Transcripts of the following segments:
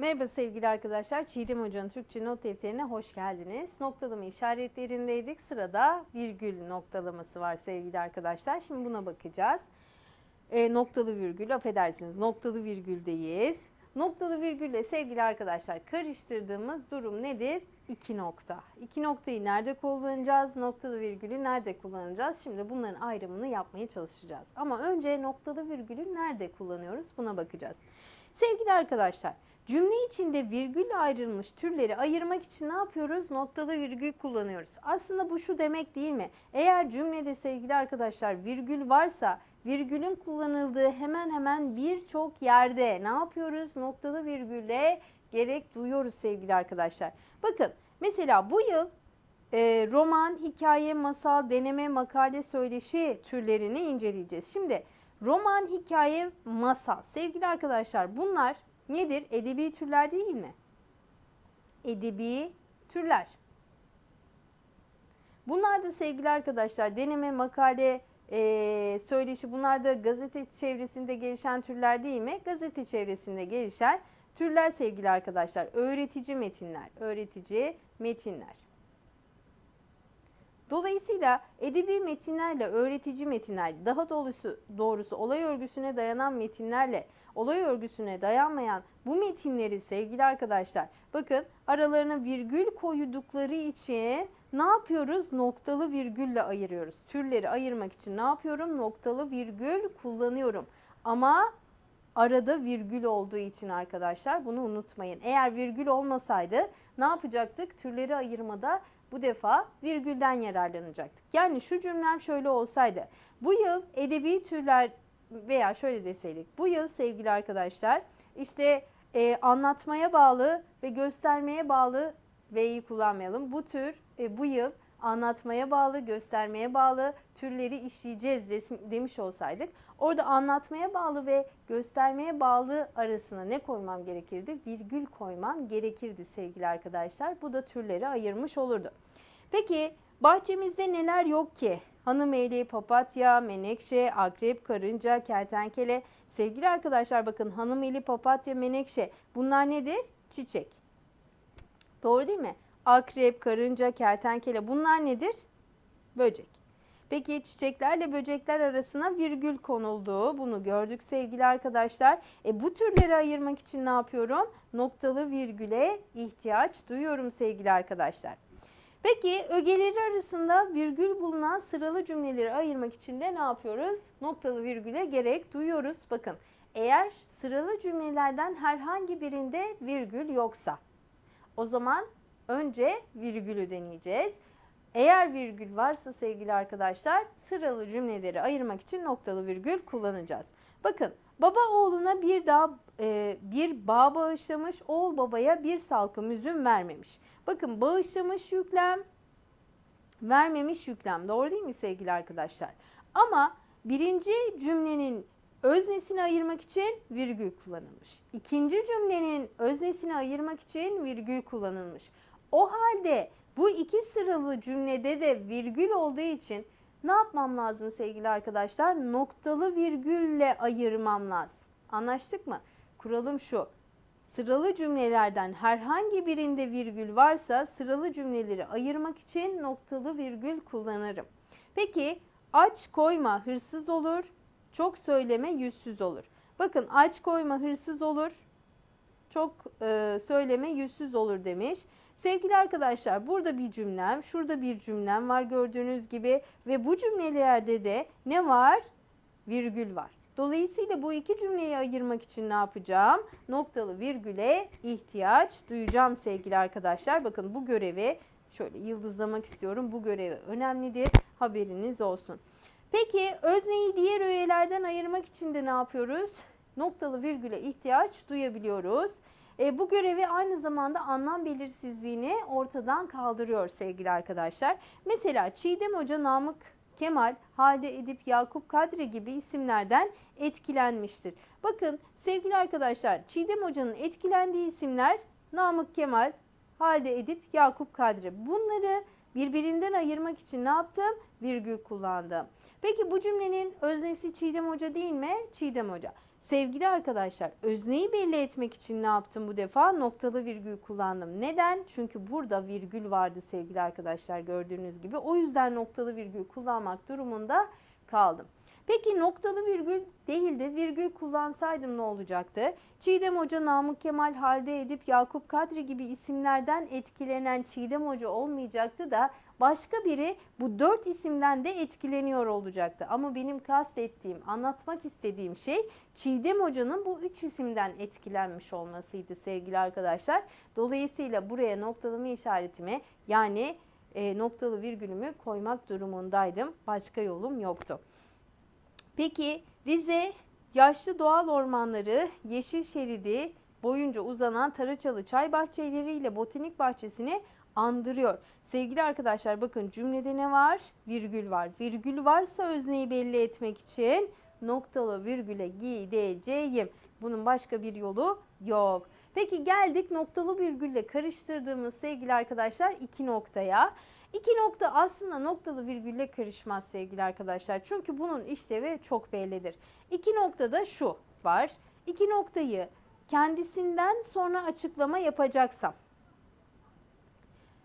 Merhaba sevgili arkadaşlar. Çiğdem Hoca'nın Türkçe not defterine hoş geldiniz. Noktalama işaretlerindeydik. Sırada virgül noktalaması var sevgili arkadaşlar. Şimdi buna bakacağız. E, noktalı virgül, affedersiniz noktalı virgüldeyiz. Noktalı virgülle sevgili arkadaşlar karıştırdığımız durum nedir? İki nokta. İki noktayı nerede kullanacağız? Noktalı virgülü nerede kullanacağız? Şimdi bunların ayrımını yapmaya çalışacağız. Ama önce noktalı virgülü nerede kullanıyoruz? Buna bakacağız. Sevgili arkadaşlar, cümle içinde virgülle ayrılmış türleri ayırmak için ne yapıyoruz? Noktalı virgül kullanıyoruz. Aslında bu şu demek değil mi? Eğer cümlede sevgili arkadaşlar virgül varsa virgülün kullanıldığı hemen hemen birçok yerde ne yapıyoruz? Noktalı virgülle gerek duyuyoruz sevgili arkadaşlar. Bakın mesela bu yıl e, roman, hikaye, masal, deneme, makale, söyleşi türlerini inceleyeceğiz. Şimdi roman, hikaye, masal. Sevgili arkadaşlar bunlar nedir? Edebi türler değil mi? Edebi türler. Bunlar da sevgili arkadaşlar deneme, makale, e, söyleşi bunlar da gazete çevresinde gelişen türler değil mi? Gazete çevresinde gelişen türler sevgili arkadaşlar. Öğretici metinler, öğretici metinler. Dolayısıyla edebi metinlerle öğretici metinler, daha doğrusu, doğrusu olay örgüsüne dayanan metinlerle olay örgüsüne dayanmayan bu metinleri sevgili arkadaşlar bakın aralarına virgül koydukları için ne yapıyoruz? Noktalı virgülle ayırıyoruz. Türleri ayırmak için ne yapıyorum? Noktalı virgül kullanıyorum. Ama arada virgül olduğu için arkadaşlar bunu unutmayın. Eğer virgül olmasaydı ne yapacaktık? Türleri ayırmada bu defa virgülden yararlanacaktık. Yani şu cümlem şöyle olsaydı. Bu yıl edebi türler veya şöyle deseydik. Bu yıl sevgili arkadaşlar işte e, anlatmaya bağlı ve göstermeye bağlı V'yi kullanmayalım. Bu tür e, bu yıl anlatmaya bağlı, göstermeye bağlı türleri işleyeceğiz demiş olsaydık orada anlatmaya bağlı ve göstermeye bağlı arasına ne koymam gerekirdi? Virgül koymam gerekirdi sevgili arkadaşlar. Bu da türleri ayırmış olurdu. Peki bahçemizde neler yok ki? Hanım eğleği, papatya, menekşe, akrep, karınca, kertenkele. Sevgili arkadaşlar bakın hanım eli, papatya, menekşe bunlar nedir? Çiçek. Doğru değil mi? Akrep, karınca, kertenkele bunlar nedir? Böcek. Peki çiçeklerle böcekler arasına virgül konuldu. Bunu gördük sevgili arkadaşlar. E, bu türleri ayırmak için ne yapıyorum? Noktalı virgüle ihtiyaç duyuyorum sevgili arkadaşlar. Peki ögeleri arasında virgül bulunan sıralı cümleleri ayırmak için de ne yapıyoruz? Noktalı virgüle gerek duyuyoruz. Bakın eğer sıralı cümlelerden herhangi birinde virgül yoksa o zaman önce virgülü deneyeceğiz. Eğer virgül varsa sevgili arkadaşlar sıralı cümleleri ayırmak için noktalı virgül kullanacağız. Bakın baba oğluna bir daha e, bir bağ bağışlamış, oğul babaya bir salkım üzüm vermemiş. Bakın bağışlamış yüklem, vermemiş yüklem. Doğru değil mi sevgili arkadaşlar? Ama birinci cümlenin öznesini ayırmak için virgül kullanılmış. İkinci cümlenin öznesini ayırmak için virgül kullanılmış. O halde bu iki sıralı cümlede de virgül olduğu için ne yapmam lazım sevgili arkadaşlar? Noktalı virgülle ayırmam lazım. Anlaştık mı? Kuralım şu. Sıralı cümlelerden herhangi birinde virgül varsa sıralı cümleleri ayırmak için noktalı virgül kullanırım. Peki aç koyma hırsız olur, çok söyleme yüzsüz olur. Bakın aç koyma hırsız olur, çok e, söyleme yüzsüz olur demiş. Sevgili arkadaşlar burada bir cümlem, şurada bir cümlem var gördüğünüz gibi ve bu cümlelerde de ne var? Virgül var. Dolayısıyla bu iki cümleyi ayırmak için ne yapacağım? Noktalı virgüle ihtiyaç duyacağım sevgili arkadaşlar. Bakın bu görevi şöyle yıldızlamak istiyorum. Bu görevi önemlidir. Haberiniz olsun. Peki özneyi diğer öğelerden ayırmak için de ne yapıyoruz? Noktalı virgüle ihtiyaç duyabiliyoruz. E, bu görevi aynı zamanda anlam belirsizliğini ortadan kaldırıyor sevgili arkadaşlar. Mesela Çiğdem Hoca Namık Kemal, Halide Edip, Yakup Kadri gibi isimlerden etkilenmiştir. Bakın sevgili arkadaşlar Çiğdem Hoca'nın etkilendiği isimler Namık Kemal, Halide Edip, Yakup Kadri. Bunları birbirinden ayırmak için ne yaptım? Virgül kullandım. Peki bu cümlenin öznesi Çiğdem Hoca değil mi? Çiğdem Hoca. Sevgili arkadaşlar özneyi belli etmek için ne yaptım bu defa? Noktalı virgül kullandım. Neden? Çünkü burada virgül vardı sevgili arkadaşlar gördüğünüz gibi. O yüzden noktalı virgül kullanmak durumunda kaldım. Peki noktalı virgül değil de virgül kullansaydım ne olacaktı? Çiğdem Hoca Namık Kemal Halde Edip Yakup Kadri gibi isimlerden etkilenen Çiğdem Hoca olmayacaktı da başka biri bu dört isimden de etkileniyor olacaktı. Ama benim kastettiğim, anlatmak istediğim şey Çiğdem Hoca'nın bu üç isimden etkilenmiş olmasıydı sevgili arkadaşlar. Dolayısıyla buraya noktalama işaretimi yani e, noktalı virgülümü koymak durumundaydım. Başka yolum yoktu. Peki Rize yaşlı doğal ormanları, yeşil şeridi boyunca uzanan Taraçalı çay bahçeleriyle botanik bahçesini andırıyor. Sevgili arkadaşlar bakın cümlede ne var? Virgül var. Virgül varsa özneyi belli etmek için noktalı virgüle gideceğim. Bunun başka bir yolu yok. Peki geldik noktalı virgülle karıştırdığımız sevgili arkadaşlar iki noktaya. İki nokta aslında noktalı virgülle karışmaz sevgili arkadaşlar. Çünkü bunun işlevi çok bellidir. İki noktada şu var. İki noktayı kendisinden sonra açıklama yapacaksam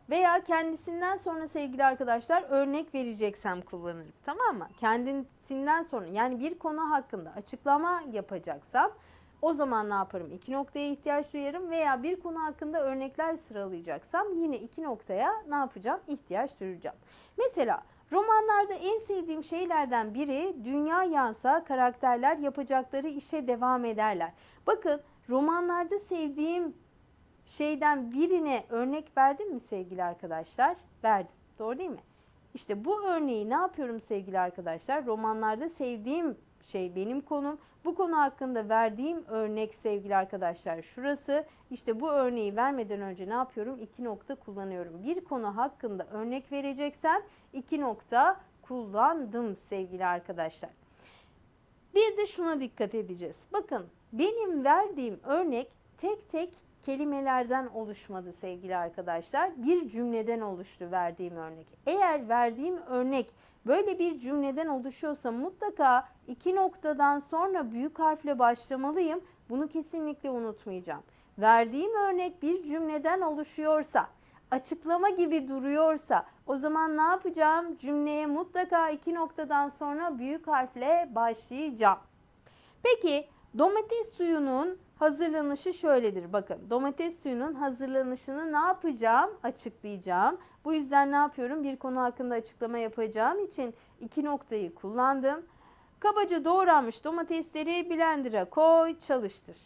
veya kendisinden sonra sevgili arkadaşlar örnek vereceksem kullanırım. Tamam mı? Kendisinden sonra yani bir konu hakkında açıklama yapacaksam o zaman ne yaparım? İki noktaya ihtiyaç duyarım veya bir konu hakkında örnekler sıralayacaksam yine iki noktaya ne yapacağım? İhtiyaç duyacağım. Mesela romanlarda en sevdiğim şeylerden biri dünya yansa karakterler yapacakları işe devam ederler. Bakın romanlarda sevdiğim şeyden birine örnek verdim mi sevgili arkadaşlar? Verdim. Doğru değil mi? İşte bu örneği ne yapıyorum sevgili arkadaşlar? Romanlarda sevdiğim şey benim konum. Bu konu hakkında verdiğim örnek sevgili arkadaşlar şurası. İşte bu örneği vermeden önce ne yapıyorum? İki nokta kullanıyorum. Bir konu hakkında örnek vereceksem iki nokta kullandım sevgili arkadaşlar. Bir de şuna dikkat edeceğiz. Bakın benim verdiğim örnek tek tek kelimelerden oluşmadı sevgili arkadaşlar. Bir cümleden oluştu verdiğim örnek. Eğer verdiğim örnek böyle bir cümleden oluşuyorsa mutlaka iki noktadan sonra büyük harfle başlamalıyım. Bunu kesinlikle unutmayacağım. Verdiğim örnek bir cümleden oluşuyorsa, açıklama gibi duruyorsa o zaman ne yapacağım? Cümleye mutlaka iki noktadan sonra büyük harfle başlayacağım. Peki domates suyunun hazırlanışı şöyledir. Bakın domates suyunun hazırlanışını ne yapacağım? Açıklayacağım. Bu yüzden ne yapıyorum? Bir konu hakkında açıklama yapacağım için iki noktayı kullandım. Kabaca doğranmış domatesleri blender'a koy, çalıştır.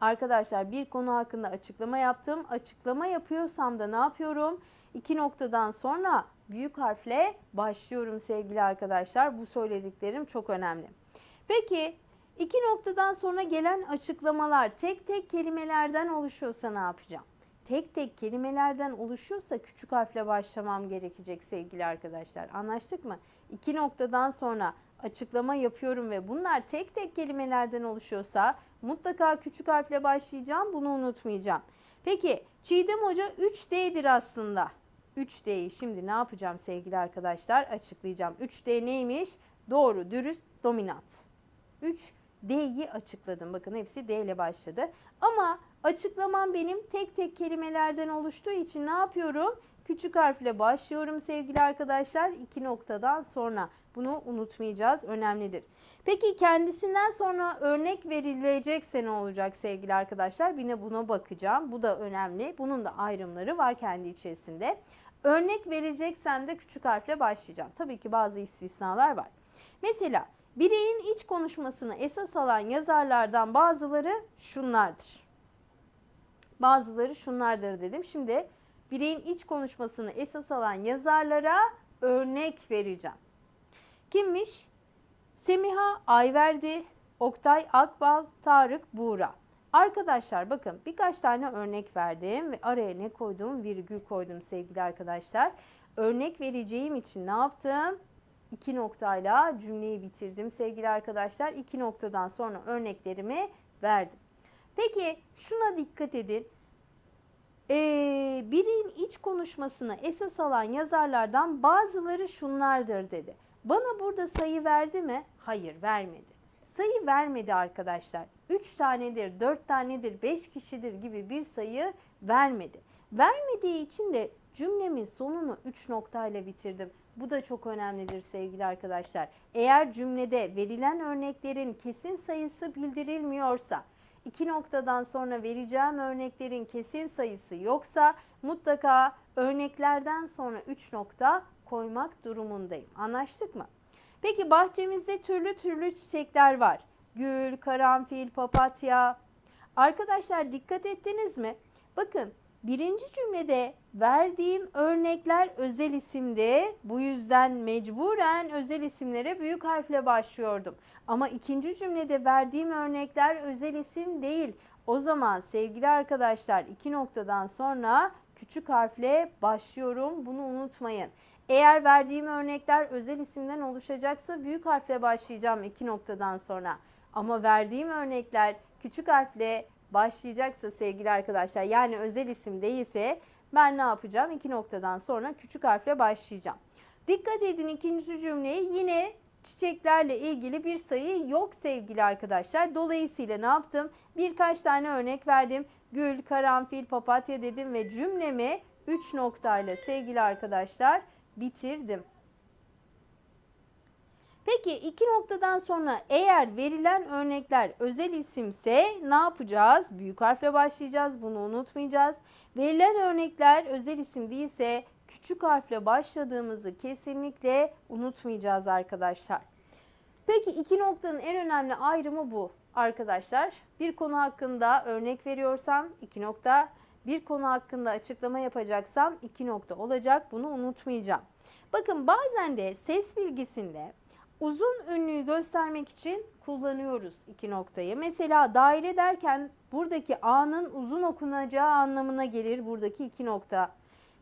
Arkadaşlar bir konu hakkında açıklama yaptım. Açıklama yapıyorsam da ne yapıyorum? İki noktadan sonra büyük harfle başlıyorum sevgili arkadaşlar. Bu söylediklerim çok önemli. Peki iki noktadan sonra gelen açıklamalar tek tek kelimelerden oluşuyorsa ne yapacağım? Tek tek kelimelerden oluşuyorsa küçük harfle başlamam gerekecek sevgili arkadaşlar. Anlaştık mı? İki noktadan sonra açıklama yapıyorum ve bunlar tek tek kelimelerden oluşuyorsa mutlaka küçük harfle başlayacağım. Bunu unutmayacağım. Peki Çiğdem Hoca 3D'dir aslında. 3D'yi şimdi ne yapacağım sevgili arkadaşlar? Açıklayacağım. 3D neymiş? Doğru, dürüst, dominant. 3D'yi açıkladım. Bakın hepsi D ile başladı. Ama açıklamam benim tek tek kelimelerden oluştuğu için ne yapıyorum? Küçük harfle başlıyorum sevgili arkadaşlar. iki noktadan sonra. Bunu unutmayacağız. Önemlidir. Peki kendisinden sonra örnek verilecekse ne olacak sevgili arkadaşlar? Yine buna bakacağım. Bu da önemli. Bunun da ayrımları var kendi içerisinde. Örnek vereceksen de küçük harfle başlayacağım. Tabii ki bazı istisnalar var. Mesela bireyin iç konuşmasını esas alan yazarlardan bazıları şunlardır. Bazıları şunlardır dedim. Şimdi bireyin iç konuşmasını esas alan yazarlara örnek vereceğim. Kimmiş? Semiha Ayverdi, Oktay Akbal, Tarık Buğra. Arkadaşlar bakın birkaç tane örnek verdim ve araya ne koydum? Virgül koydum sevgili arkadaşlar. Örnek vereceğim için ne yaptım? İki noktayla cümleyi bitirdim sevgili arkadaşlar. İki noktadan sonra örneklerimi verdim. Peki şuna dikkat edin. Ee, birin iç konuşmasını esas alan yazarlardan bazıları şunlardır dedi. Bana burada sayı verdi mi? Hayır vermedi. Sayı vermedi arkadaşlar. 3 tanedir, 4 tanedir, 5 kişidir gibi bir sayı vermedi. Vermediği için de cümlemin sonunu 3 noktayla bitirdim. Bu da çok önemlidir sevgili arkadaşlar. Eğer cümlede verilen örneklerin kesin sayısı bildirilmiyorsa, iki noktadan sonra vereceğim örneklerin kesin sayısı yoksa mutlaka örneklerden sonra 3 nokta koymak durumundayım. Anlaştık mı? Peki bahçemizde türlü türlü çiçekler var. Gül, karanfil, papatya. Arkadaşlar dikkat ettiniz mi? Bakın birinci cümlede verdiğim örnekler özel isimde. Bu yüzden mecburen özel isimlere büyük harfle başlıyordum. Ama ikinci cümlede verdiğim örnekler özel isim değil. O zaman sevgili arkadaşlar iki noktadan sonra küçük harfle başlıyorum. Bunu unutmayın. Eğer verdiğim örnekler özel isimden oluşacaksa büyük harfle başlayacağım iki noktadan sonra. Ama verdiğim örnekler küçük harfle başlayacaksa sevgili arkadaşlar yani özel isim değilse ben ne yapacağım? İki noktadan sonra küçük harfle başlayacağım. Dikkat edin ikinci cümleye yine çiçeklerle ilgili bir sayı yok sevgili arkadaşlar. Dolayısıyla ne yaptım? Birkaç tane örnek verdim. Gül, karanfil, papatya dedim ve cümlemi 3 noktayla sevgili arkadaşlar bitirdim. Peki iki noktadan sonra eğer verilen örnekler özel isimse ne yapacağız? Büyük harfle başlayacağız. Bunu unutmayacağız. Verilen örnekler özel isim değilse küçük harfle başladığımızı kesinlikle unutmayacağız arkadaşlar. Peki iki noktanın en önemli ayrımı bu arkadaşlar. Bir konu hakkında örnek veriyorsam iki nokta, bir konu hakkında açıklama yapacaksam iki nokta olacak. Bunu unutmayacağım. Bakın bazen de ses bilgisinde uzun ünlüyü göstermek için kullanıyoruz iki noktayı. Mesela daire derken buradaki A'nın uzun okunacağı anlamına gelir buradaki iki nokta.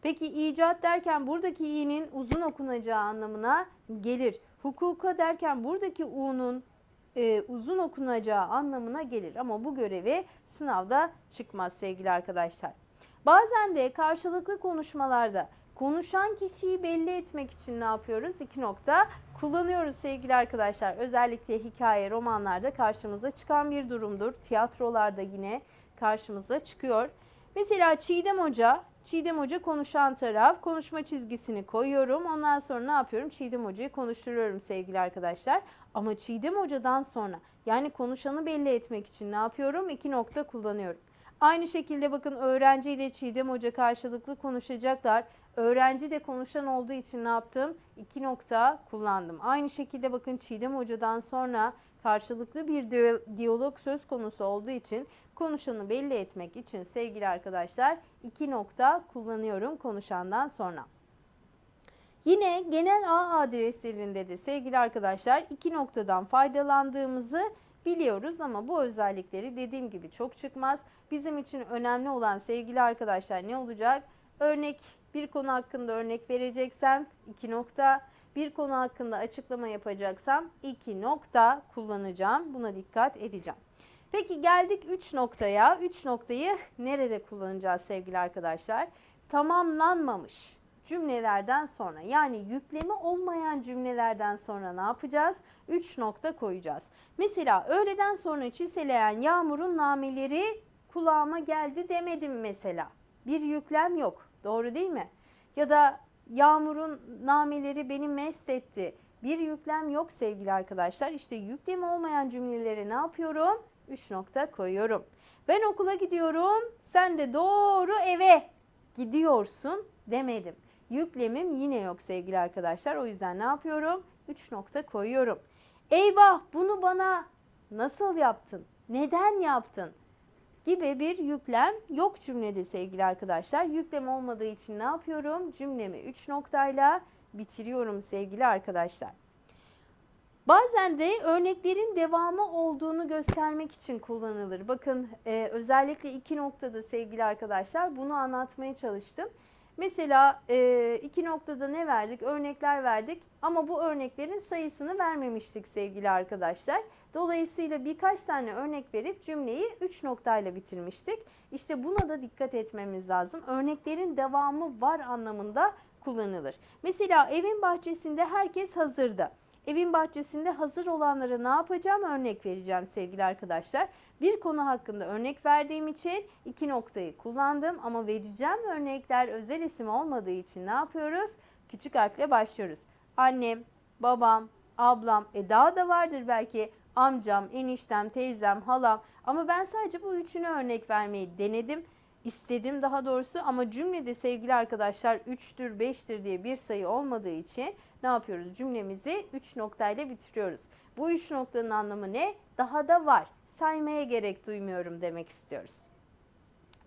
Peki icat derken buradaki i'nin uzun okunacağı anlamına gelir. Hukuka derken buradaki u'nun e, uzun okunacağı anlamına gelir. Ama bu görevi sınavda çıkmaz sevgili arkadaşlar. Bazen de karşılıklı konuşmalarda konuşan kişiyi belli etmek için ne yapıyoruz? İki nokta kullanıyoruz sevgili arkadaşlar. Özellikle hikaye, romanlarda karşımıza çıkan bir durumdur. Tiyatrolarda yine karşımıza çıkıyor. Mesela Çiğdem Hoca, Çiğdem Hoca konuşan taraf. Konuşma çizgisini koyuyorum. Ondan sonra ne yapıyorum? Çiğdem Hoca'yı konuşturuyorum sevgili arkadaşlar. Ama Çiğdem Hoca'dan sonra yani konuşanı belli etmek için ne yapıyorum? İki nokta kullanıyorum. Aynı şekilde bakın öğrenci ile Çiğdem Hoca karşılıklı konuşacaklar. Öğrenci de konuşan olduğu için ne yaptım? İki nokta kullandım. Aynı şekilde bakın Çiğdem Hoca'dan sonra karşılıklı bir diyalog söz konusu olduğu için konuşanı belli etmek için sevgili arkadaşlar iki nokta kullanıyorum konuşandan sonra. Yine genel ağ adreslerinde de sevgili arkadaşlar iki noktadan faydalandığımızı biliyoruz ama bu özellikleri dediğim gibi çok çıkmaz. Bizim için önemli olan sevgili arkadaşlar ne olacak? Örnek bir konu hakkında örnek vereceksem iki nokta, bir konu hakkında açıklama yapacaksam iki nokta kullanacağım. Buna dikkat edeceğim. Peki geldik 3 noktaya. 3 noktayı nerede kullanacağız sevgili arkadaşlar? Tamamlanmamış cümlelerden sonra yani yüklemi olmayan cümlelerden sonra ne yapacağız? 3 nokta koyacağız. Mesela öğleden sonra çiseleyen yağmurun nameleri kulağıma geldi demedim mesela. Bir yüklem yok. Doğru değil mi? Ya da yağmurun nameleri beni mest etti. Bir yüklem yok sevgili arkadaşlar. İşte yüklemi olmayan cümleleri ne yapıyorum? 3 nokta koyuyorum. Ben okula gidiyorum. Sen de doğru eve gidiyorsun demedim. Yüklemim yine yok sevgili arkadaşlar. O yüzden ne yapıyorum? 3 nokta koyuyorum. Eyvah bunu bana nasıl yaptın? Neden yaptın? Gibi bir yüklem yok cümlede sevgili arkadaşlar. Yüklem olmadığı için ne yapıyorum? Cümlemi 3 noktayla bitiriyorum sevgili arkadaşlar. Bazen de örneklerin devamı olduğunu göstermek için kullanılır. Bakın e, özellikle iki noktada sevgili arkadaşlar bunu anlatmaya çalıştım. Mesela e, iki noktada ne verdik? Örnekler verdik ama bu örneklerin sayısını vermemiştik sevgili arkadaşlar. Dolayısıyla birkaç tane örnek verip cümleyi 3 noktayla bitirmiştik. İşte buna da dikkat etmemiz lazım. Örneklerin devamı var anlamında kullanılır. Mesela evin bahçesinde herkes hazırda. Evin bahçesinde hazır olanlara ne yapacağım? Örnek vereceğim sevgili arkadaşlar. Bir konu hakkında örnek verdiğim için iki noktayı kullandım ama vereceğim örnekler özel isim olmadığı için ne yapıyoruz? Küçük harfle başlıyoruz. Annem, babam, ablam, e daha da vardır belki amcam, eniştem, teyzem, halam ama ben sadece bu üçünü örnek vermeyi denedim istedim daha doğrusu ama cümlede sevgili arkadaşlar 3'tür 5'tir diye bir sayı olmadığı için ne yapıyoruz? Cümlemizi 3 noktayla bitiriyoruz. Bu 3 noktanın anlamı ne? Daha da var. Saymaya gerek duymuyorum demek istiyoruz.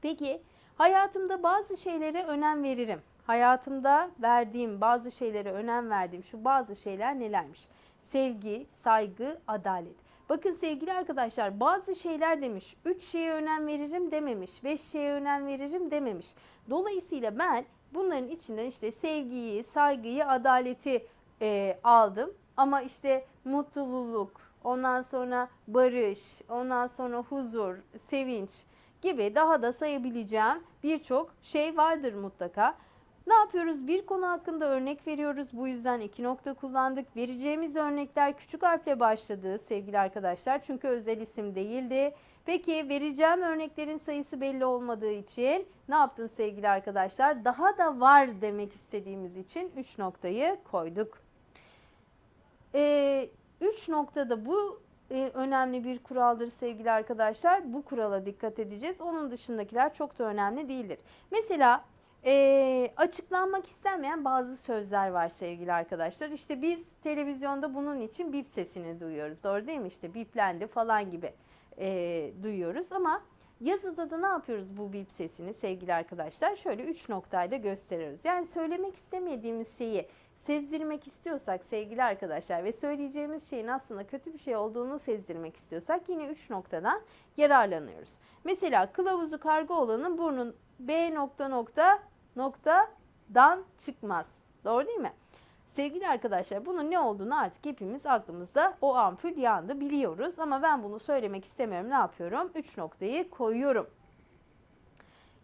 Peki hayatımda bazı şeylere önem veririm. Hayatımda verdiğim bazı şeylere önem verdiğim şu bazı şeyler nelermiş? Sevgi, saygı, adalet. Bakın sevgili arkadaşlar bazı şeyler demiş. 3 şeye önem veririm dememiş. 5 şeye önem veririm dememiş. Dolayısıyla ben bunların içinden işte sevgiyi, saygıyı, adaleti e, aldım. Ama işte mutluluk, ondan sonra barış, ondan sonra huzur, sevinç gibi daha da sayabileceğim birçok şey vardır mutlaka. Ne yapıyoruz? Bir konu hakkında örnek veriyoruz. Bu yüzden iki nokta kullandık. Vereceğimiz örnekler küçük harfle başladı sevgili arkadaşlar. Çünkü özel isim değildi. Peki vereceğim örneklerin sayısı belli olmadığı için ne yaptım sevgili arkadaşlar? Daha da var demek istediğimiz için 3 noktayı koyduk. 3 ee, noktada bu e, önemli bir kuraldır sevgili arkadaşlar. Bu kurala dikkat edeceğiz. Onun dışındakiler çok da önemli değildir. Mesela e, açıklanmak istenmeyen bazı sözler var sevgili arkadaşlar. İşte biz televizyonda bunun için bip sesini duyuyoruz. Doğru değil mi? İşte biplendi falan gibi e, duyuyoruz ama yazıda da ne yapıyoruz bu bip sesini sevgili arkadaşlar? Şöyle üç noktayla gösteriyoruz. Yani söylemek istemediğimiz şeyi sezdirmek istiyorsak sevgili arkadaşlar ve söyleyeceğimiz şeyin aslında kötü bir şey olduğunu sezdirmek istiyorsak yine üç noktadan yararlanıyoruz. Mesela kılavuzu kargo olanın burnun B nokta nokta noktadan çıkmaz. Doğru değil mi? Sevgili arkadaşlar bunun ne olduğunu artık hepimiz aklımızda o ampul yandı biliyoruz. Ama ben bunu söylemek istemiyorum. Ne yapıyorum? 3 noktayı koyuyorum.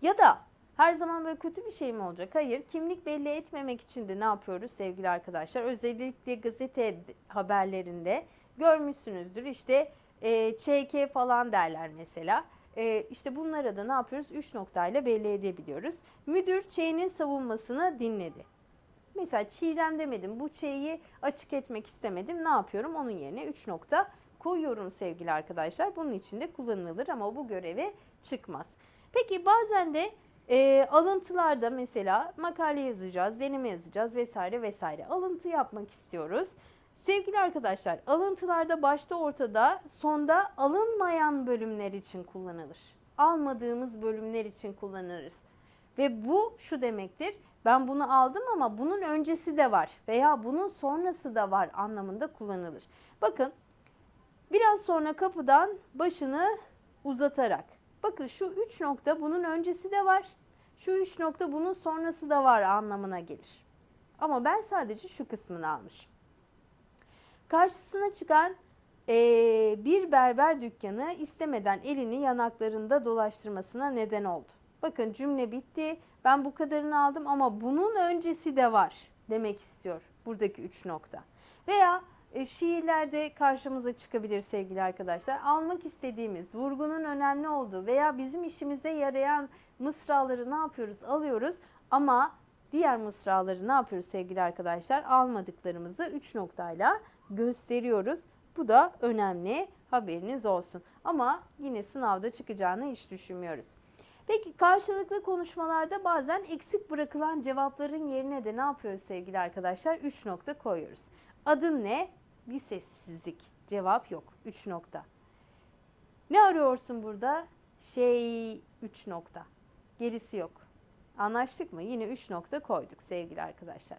Ya da her zaman böyle kötü bir şey mi olacak? Hayır. Kimlik belli etmemek için de ne yapıyoruz sevgili arkadaşlar? Özellikle gazete haberlerinde görmüşsünüzdür. İşte e, ÇK falan derler mesela. E, işte bunlara da ne yapıyoruz? 3 noktayla belli edebiliyoruz. Müdür Ç'nin savunmasını dinledi. Mesela Çiğdem demedim. Bu Ç'yi açık etmek istemedim. Ne yapıyorum? Onun yerine 3 nokta koyuyorum sevgili arkadaşlar. Bunun için de kullanılır ama bu göreve çıkmaz. Peki bazen de e, alıntılarda mesela makale yazacağız, deneme yazacağız vesaire vesaire. Alıntı yapmak istiyoruz. Sevgili arkadaşlar alıntılarda başta ortada sonda alınmayan bölümler için kullanılır. Almadığımız bölümler için kullanırız. Ve bu şu demektir. Ben bunu aldım ama bunun öncesi de var veya bunun sonrası da var anlamında kullanılır. Bakın biraz sonra kapıdan başını uzatarak. Bakın şu üç nokta bunun öncesi de var. Şu üç nokta bunun sonrası da var anlamına gelir. Ama ben sadece şu kısmını almışım. Karşısına çıkan e, bir berber dükkanı istemeden elini yanaklarında dolaştırmasına neden oldu. Bakın cümle bitti. Ben bu kadarını aldım ama bunun öncesi de var demek istiyor buradaki üç nokta. Veya e, şiirlerde karşımıza çıkabilir sevgili arkadaşlar. Almak istediğimiz, vurgunun önemli olduğu veya bizim işimize yarayan mısraları ne yapıyoruz? Alıyoruz ama diğer mısraları ne yapıyoruz sevgili arkadaşlar? Almadıklarımızı 3 noktayla gösteriyoruz. Bu da önemli haberiniz olsun. Ama yine sınavda çıkacağını hiç düşünmüyoruz. Peki karşılıklı konuşmalarda bazen eksik bırakılan cevapların yerine de ne yapıyoruz sevgili arkadaşlar? 3 nokta koyuyoruz. Adın ne? Bir sessizlik. Cevap yok. 3 nokta. Ne arıyorsun burada? Şey 3 nokta. Gerisi yok. Anlaştık mı? Yine 3 nokta koyduk sevgili arkadaşlar.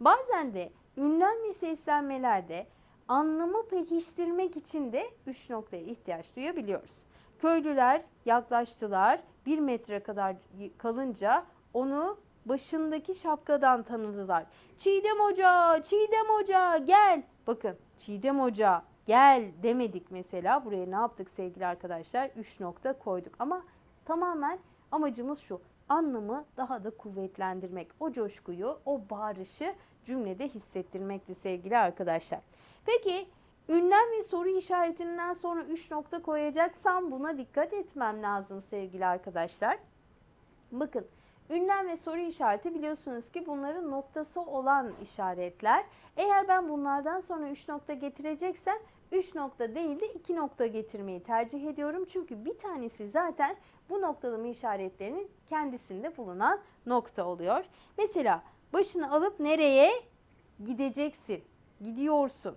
Bazen de ünlem ve seslenmelerde anlamı pekiştirmek için de 3 noktaya ihtiyaç duyabiliyoruz. Köylüler yaklaştılar. Bir metre kadar kalınca onu başındaki şapkadan tanıdılar. Çiğdem Hoca, Çiğdem Hoca gel. Bakın Çiğdem Hoca gel demedik mesela. Buraya ne yaptık sevgili arkadaşlar? 3 nokta koyduk ama tamamen amacımız şu. Anlamı daha da kuvvetlendirmek. O coşkuyu, o bağırışı cümlede hissettirmekti sevgili arkadaşlar. Peki ünlem ve soru işaretinden sonra 3 nokta koyacaksam buna dikkat etmem lazım sevgili arkadaşlar. Bakın ünlem ve soru işareti biliyorsunuz ki bunların noktası olan işaretler. Eğer ben bunlardan sonra 3 nokta getireceksem 3 nokta değil de 2 nokta getirmeyi tercih ediyorum. Çünkü bir tanesi zaten bu noktalama işaretlerinin kendisinde bulunan nokta oluyor. Mesela başını alıp nereye gideceksin? Gidiyorsun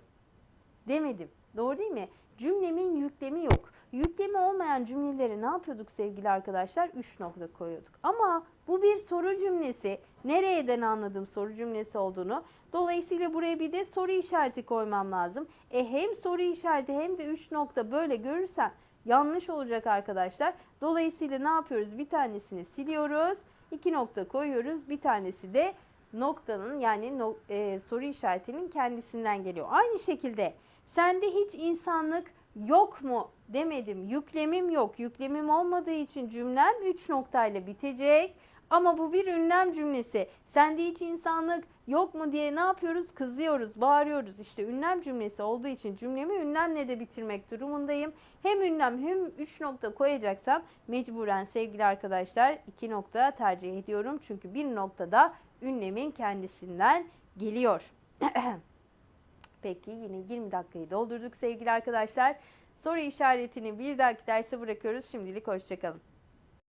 demedim. Doğru değil mi? Cümlemin yüklemi yok. Yüklemi olmayan cümleleri ne yapıyorduk sevgili arkadaşlar? 3 nokta koyuyorduk. Ama bu bir soru cümlesi. Nereyeden anladım soru cümlesi olduğunu? Dolayısıyla buraya bir de soru işareti koymam lazım. E hem soru işareti hem de 3 nokta böyle görürsen yanlış olacak arkadaşlar. Dolayısıyla ne yapıyoruz? Bir tanesini siliyoruz. 2 nokta koyuyoruz. Bir tanesi de noktanın yani no- e, soru işaretinin kendisinden geliyor. Aynı şekilde sende hiç insanlık yok mu demedim. Yüklemim yok. Yüklemim olmadığı için cümlem 3 noktayla bitecek. Ama bu bir ünlem cümlesi. Sende hiç insanlık yok mu diye ne yapıyoruz? Kızıyoruz, bağırıyoruz. İşte ünlem cümlesi olduğu için cümlemi ünlemle de bitirmek durumundayım. Hem ünlem hem 3 nokta koyacaksam mecburen sevgili arkadaşlar 2 nokta tercih ediyorum. Çünkü bir noktada ünlemin kendisinden geliyor. Peki yine 20 dakikayı doldurduk sevgili arkadaşlar. Soru işaretini bir dahaki derse bırakıyoruz. Şimdilik hoşçakalın.